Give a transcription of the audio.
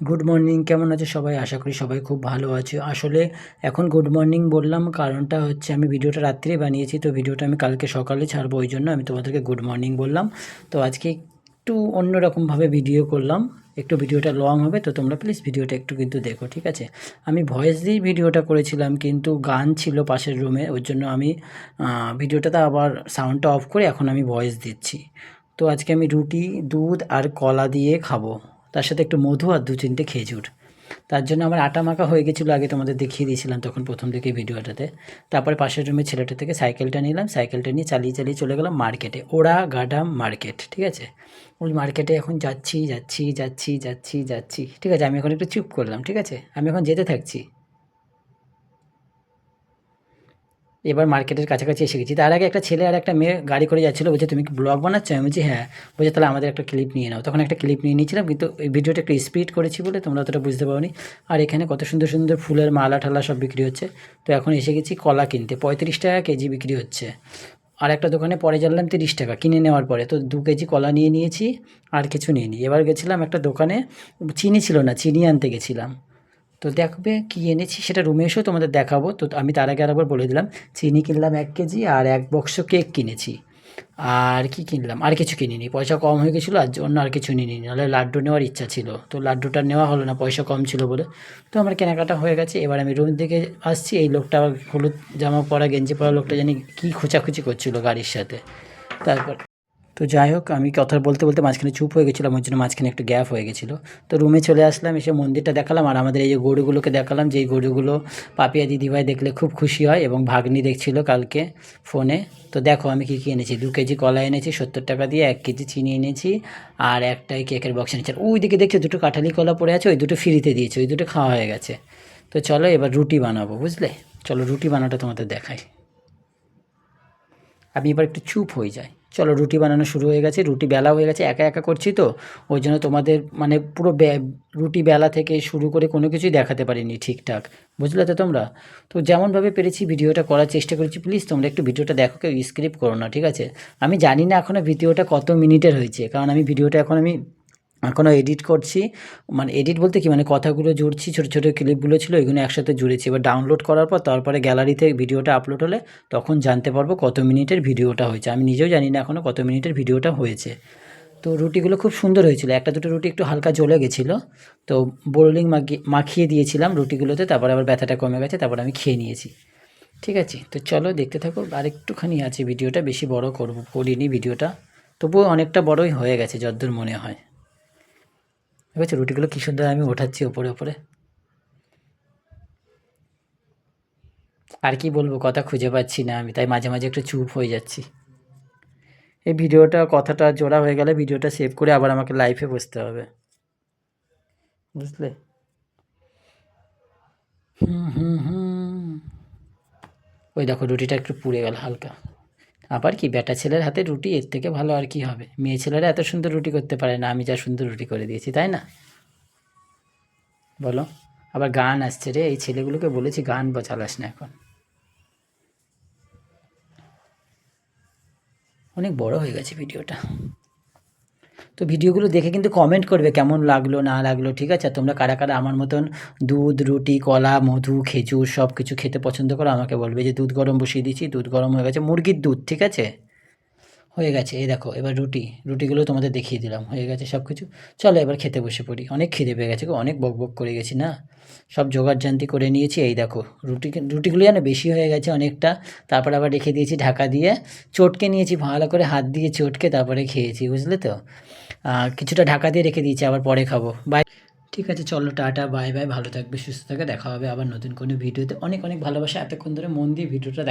Good morning কেমন আছে সবাই? আশা করি সবাই খুব ভালো আছে। আসলে এখন গুড মর্নিং বললাম, কারণটা হচ্ছে আমি ভিডিওটা রাত্রেই বানিয়েছি, তো ভিডিওটা আমি কালকে সকালে ছাড়বো, ওই জন্য আমি তোমাদেরকে গুড মর্নিং বললাম। তো আজকে একটু অন্যরকমভাবে ভিডিও করলাম, একটু ভিডিওটা লং হবে, তো তোমরা প্লিজ ভিডিওটা একটু কিন্তু দেখো, ঠিক আছে? আমি ভয়েস দিয়েই ভিডিওটা করেছিলাম, কিন্তু গান ছিল পাশের রুমে ওর জন্য আমি ভিডিওটাতে আবার সাউন্ডটা অফ করে এখন আমি ভয়েস দিচ্ছি। তো আজকে আমি রুটি, দুধ আর কলা দিয়ে খাব। তার সাথে একটু মধু আর দু তিনটে খেজুর তার জন্য আমার আটা মাখা হয়ে গেছিল, আগে তোমাদের দেখিয়ে দিয়েছিলাম তখন প্রথম দিকে ভিডিওটাতে। তারপরে পাশের রুমের ছেলেটা থেকে সাইকেলটা নিলাম, সাইকেলটা নিয়ে চালিয়ে চালিয়ে চলে গেলাম মার্কেটে ওরা গাডাম মার্কেট, ঠিক আছে? ওই মার্কেটে এখন যাচ্ছি যাচ্ছি যাচ্ছি যাচ্ছি যাচ্ছি, ঠিক আছে? আমি এখন একটু চুপ করলাম, ঠিক আছে? আমি এখন যেতে থাকছি। এবার মার্কেটের কাছাকাছি এসে গেছি। তার আগে একটা ছেলে আর একটা মেয়ে গাড়ি করে যাচ্ছিল, বলছে, তুমি কি ব্লগ বানাচ্ছো? আমি বলছি হ্যাঁ। বলছে, তাহলে আমাদের একটা ক্লিপ নিয়ে নাও। তখন একটা ক্লিপ নিয়ে নিয়েছিলাম, কিন্তু এই ভিডিওটা একটু স্পিড করেছি বলে তোমরা অতটা বুঝতে পারোনি। আর এখানে কত সুন্দর সুন্দর ফুলের মালা ঠালা সব বিক্রি হচ্ছে। তো এখন এসে গেছি কলা কিনতে। পঁয়ত্রিশ টাকা কেজি বিক্রি হচ্ছে। আর একটা দোকানে পরে জানলাম তিরিশ টাকা, কিনে নেওয়ার পরে। তো দু কেজি কলা নিয়ে নিয়েছি, আর কিছু নিয়ে নিই এবার গেছিলাম একটা দোকানে, চিনি ছিল না, চিনি আনতে গেছিলাম। তো দেখবে কি এনেছি সেটা রুমে এসেও তোমাদের দেখাবো। তো আমি তার আগে আরেকবার বলে দিলাম, চিনি কিনলাম এক কেজি আর এক বক্স কেক কিনেছি। আর কি কিনলাম? আর কিছু কিনিনি। পয়সা কম হয়ে গেছিল, আর জন্য আর কিছু নিইনি। নাহলে লাড্ডু নেওয়ার ইচ্ছা ছিল। তো লাড্ডুটা নেওয়া হলো না, পয়সা কম ছিল বলে। তো আমার কেনাকাটা হয়ে গেছে। এবার আমি রুম থেকে আসছি, এই লোকটা হলুদ জামা পরা, গেঞ্জি পরা লোকটা জানি কী খোঁচাখুচি করছিল গাড়ির সাথে। তারপর তো যাই হোক, আমি কথা বলতে বলতে মাঝখানে চুপ হয়ে গেছিলাম, ওই জন্য মাঝখানে একটু গ্যাপ হয়ে গেছিল। তো রুমে চলে আসলাম, এসে মন্দিরটা দেখালাম, আর আমাদের এই যে গরুগুলোকে দেখালাম যে এই গরুগুলো পাপিয়া দিদিভাই দেখলে খুব খুশি হয় এবং ভাগ্নি দেখছিল কালকে ফোনে। তো দেখো, আমি কী কী এনেছি? দু কেজি কলা এনেছি, সত্তর টাকা দিয়ে এক কেজি চিনি এনেছি, আর একটাই কেকের বক্স এনেছি। ওই দিকে দেখছ, দুটো কাঁঠালি কলা পড়ে আছে, ওই দুটো ফ্রিতে দিয়েছে, ওই দুটো খাওয়া হয়ে গেছে। তো চলো এবার রুটি বানাবো, বুঝলে? চলো রুটি বানাটা তোমাদের দেখাই। আমি এবার একটু চুপ হয়ে যাই। চলো রুটি বানানো শুরু হয়ে গেছে, রুটি বেলা হয়ে গেছে, একা একা করছি তো, ওই জন্য তোমাদের মানে পুরো রুটি বেলা থেকে শুরু করে কোনো কিছুই দেখাতে পারিনি ঠিকঠাক, বুঝলে তো তোমরা? তো যেমনভাবে পেরেছি ভিডিওটা করার চেষ্টা করেছি প্লিজ তোমরা একটু ভিডিওটা দেখো, কেউ স্ক্রিপ্ট করো না, ঠিক আছে? আমি জানি না এখনও ভিডিওটা কত মিনিটের হয়েছে, কারণ আমি ভিডিওটা এখন আমি এখনও এডিট করছি। মানে এডিট বলতে কি? মানে কথাগুলো জুড়ছি, ছোটো ছোটো ক্লিপগুলো ছিল এগুলো একসাথে জুড়েছি। এবার ডাউনলোড করার পর তারপরে গ্যালারিতে ভিডিওটা আপলোড হলে তখন জানতে পারব কত মিনিটের ভিডিওটা হয়েছে। আমি নিজেও জানি না এখনও কত মিনিটের ভিডিওটা হয়েছে। তো রুটিগুলো খুব সুন্দর হয়েছিল। একটা দুটো রুটি একটু হালকা জ্বলে গেছিল। তো বোরলিং মাখিয়ে মাখিয়ে দিয়েছিলাম রুটিগুলোতে, তারপর আবার ব্যথাটা কমে গেছে, তারপর আমি খেয়ে নিয়েছি। ঠিক আছে? তো চলো দেখতে থাকো। আর একটুখানি আছে, ভিডিওটা বেশি বড় করব করিনি ভিডিওটা। তবুও অনেকটা বড়ই হয়ে গেছে, যদ্দূর মনে হয়। ঠিক রুটিগুলো কী সুন্দর আমি ওঠাচ্ছি ওপরে ওপরে? আর কি বলব, কথা খুঁজে পাচ্ছি না আমি, তাই মাঝে মাঝে একটু চুপ হয়ে যাচ্ছি। এই ভিডিওটা, কথাটা জোড়া হয়ে গেলে ভিডিওটা সেভ করে আবার আমাকে লাইভে বসতে হবে। বুঝলে? হুম হুম হুম। ওই দেখো, রুটিটা একটু পুড়ে গেল হালকা। আবার কি বেটা ছেলের হাতে রুটি? এর থেকে ভালো আর কি হবে? মেয়ে ছেলেরা এত সুন্দর রুটি করতে পারে না। আমি যা সুন্দর রুটি করে দিয়েছি, তাই না? বলো। আবার গান আসছে রে। এই ছেলেগুলোকে বলেছি গান চালাস না এখন। অনেক বড় হয়ে গেছে ভিডিওটা। তো ভিডিওগুলো দেখে কিন্তু কমেন্ট করবে কেমন লাগল, না লাগল, ঠিক আছে? তোমরা কারা কারা আমার মতন দুধ, রুটি, কলা, মধু, খেজুর সব কিছু খেতে পছন্দ করো আমাকে বলবে যে দুধ গরম বসিয়ে দিচ্ছি দুধ গরম হয়ে গেছে, মুরগির দুধ, ঠিক আছে? হয়ে গেছে, এই দেখো, এবার রুটি, রুটিগুলো তোমাদের দেখিয়ে দিলাম, হয়ে গেছে সব কিছু চলো এবার খেতে বসে পড়ি, অনেক খিদে পেয়ে গেছে অনেক বক বক করে গেছি, না? সব জোগাড় জান্তি করে নিয়েছি, এই দেখো, রুটি রুটিগুলো যেন বেশি হয়ে গেছে অনেকটা, তারপর আবার রেখে দিয়েছি ঢাকা দিয়ে, চটকে নিয়েছি, ভালো করে হাত দিয়ে চটকে তারপরে খেয়েছি, বুঝলে তো? কিছুটা ঢাকা দিয়ে রেখে দিয়েছি, আবার পরে খাব। বাই ঠিক আছে, চলো, টাটা বাই বাই ভালো থাকবে, সুস্থ থাকে দেখা হবে আবার নতুন কোনো ভিডিওতে। অনেক অনেক ভালোবাসা, এতক্ষণ ধরে মন দিয়ে ভিডিওটা